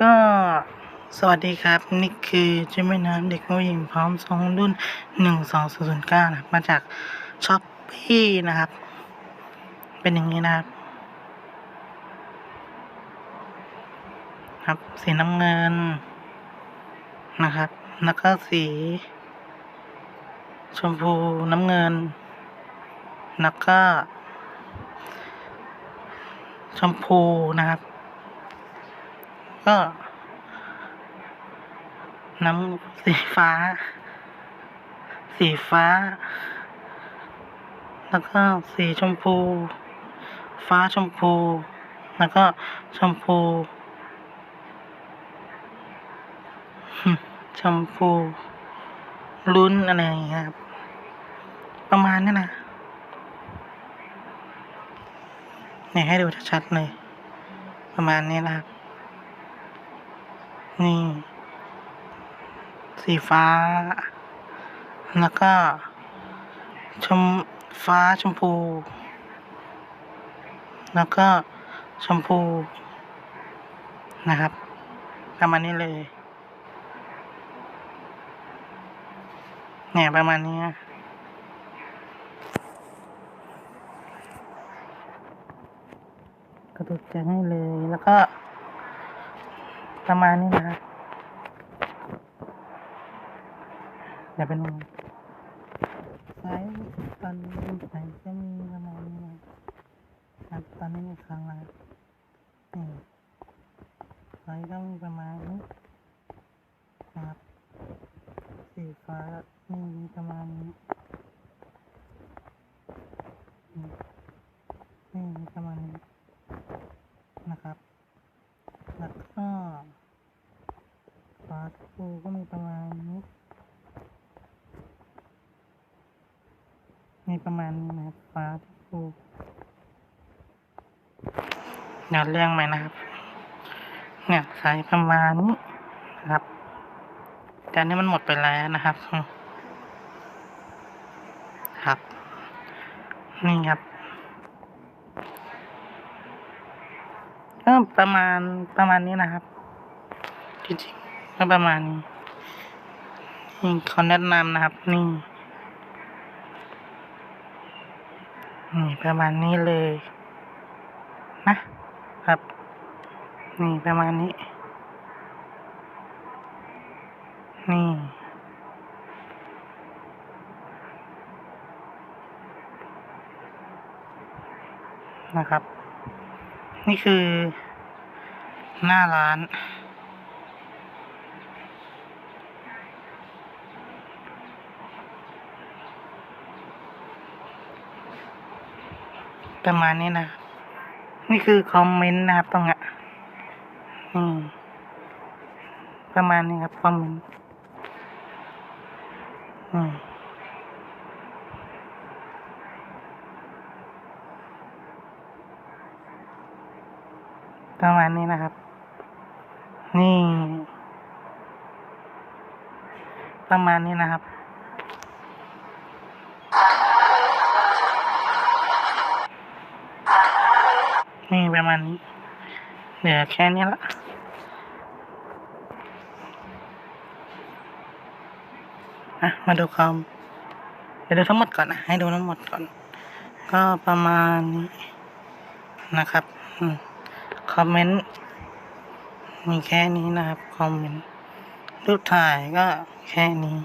ก็สวัสดีครับ นี่คือเจ้าแม่น้ำเด็กผู้หญิงพร้อมทรงรุ่นหนึ่งสองศูนย์เก้านะครับ มาจากช้อปปี้นะครับ เป็นอย่างนี้นะครับ ครับสีน้ำเงินนะครับ แล้วก็สี ชมพูน้ำเงิน แล้วก็ ชมพูนะครับ ก็ น้ำสีฟ้า สีฟ้า แล้วก็สีชมพู ฟ้าชมพู แล้วก็ชมพู ชมพูลุ้นอะไรอย่างเงี้ยครับ ประมาณนี้นะเนี่ยให้ดูชัดๆเลย ประมาณนี้นะครับ นี่ สีฟ้า แล้วก็ ชมฟ้าชมพู แล้วก็ชมพูนะครับประมาณนี้เลย เนี่ยประมาณนี้กระตุกจะให้เลยแล้วก็ ประมาณนี้นะครับเดี๋ยวเป็นไซส์ตอนนี้ไซส์จะมีประมาณนี้นะครับ ตอนนี้มีครั้งละนี่ไซส์ก็มีประมาณนี้นะครับสีฟ้านี่มีประมาณนี้นะครับ แล้วก็ฟ้าฟูก็มีประมาณนี้ มีประมาณนี้นะครับฟ้าฟูเดี๋ยวเรื่องไหมนะครับ เนี่ยใส่ประมาณนี้นะครับ แต่นนี้มันหมดไปแล้วนะครับ ครับ นี่ครับก็ประมาณประมาณนี้นะครับ จริงๆก็ประมาณนี้นี่ขอแนะนำนะครับ นี่ นี่ประมาณนี้เลย นะครับ นี่ประมาณนี้ นี่ นะครับ นี่คือหน้าร้าน ประมาณนี้นะ นี่คือคอมเมนต์นะครับตรงเนี้ยอืมประมาณนี้ครับคอมเมนต์อืมประมาณนี้นะครับ นี่ ประมาณนี้นะครับ นี่ประมาณนี้ เหลือแค่นี้ละอะมาดูคอมเดี๋ยวดูทั้งหมดก่อนนะ ให้ดูทั้งหมดก่อน ก็ประมาณนี้นะครับคอมเมนต์มีแค่นี้นะครับ คอมเมนต์รูปถ่ายก็แค่นี้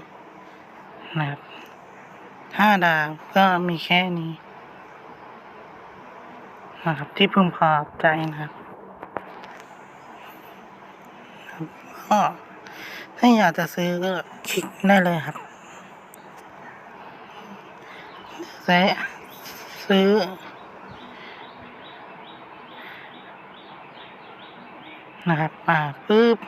นะครับห้าดาวก็มีแค่นี้ นะครับที่พึงพอใจนะครับครับก็ถ้าอยากจะซื้อก็คลิกได้เลยครับซื้อซื้อ นะครับอ่าปึ๊บ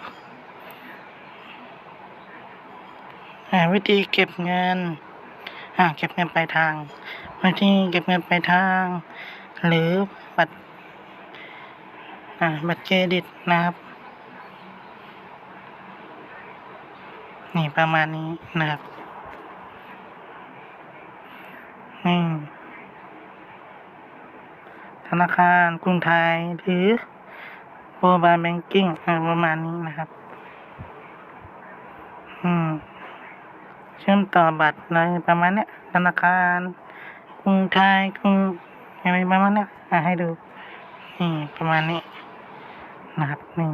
อ่าวิธีเก็บเงินอ่าเก็บเงินปลายทางวิธีเก็บเงินปลายทาง หรือ บัตรอ่าบัตรเครดิตนะครับ นี่ประมาณนี้นะครับนี่ธนาคารกรุงไทยหรือโมบายแบงกิ้งประมาณนี้นะครับ อืม เชื่อมต่อบัตรอะไรประมาณเนี้ยธนาคารกรุงไทยกรุง อะไรประมาณเนี้ยอะให้ดูนี่ประมาณนี้นะครับนี่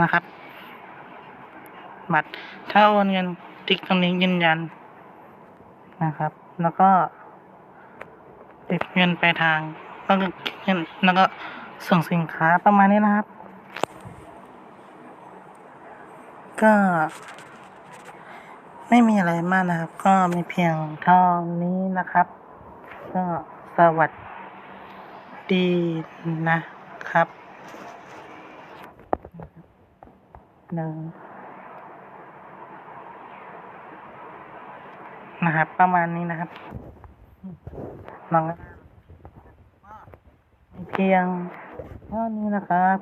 นะครับ บัตรถ้าโอนเงินติ๊กตรงนี้ยืนยันนะครับ แล้วก็ติดเงินไปลายทางแล้วก็เงินแล้วก็ส่งสินค้าประมาณนี้นะครับ ก็ ไม่มีอะไรมากนะครับ ก็มีเพียงเท่านี้นะครับ ก็สวัสดีนะครับหนึ่งนะครับ ประมาณนี้นะครับลองเพียงเท่านี้นะครับ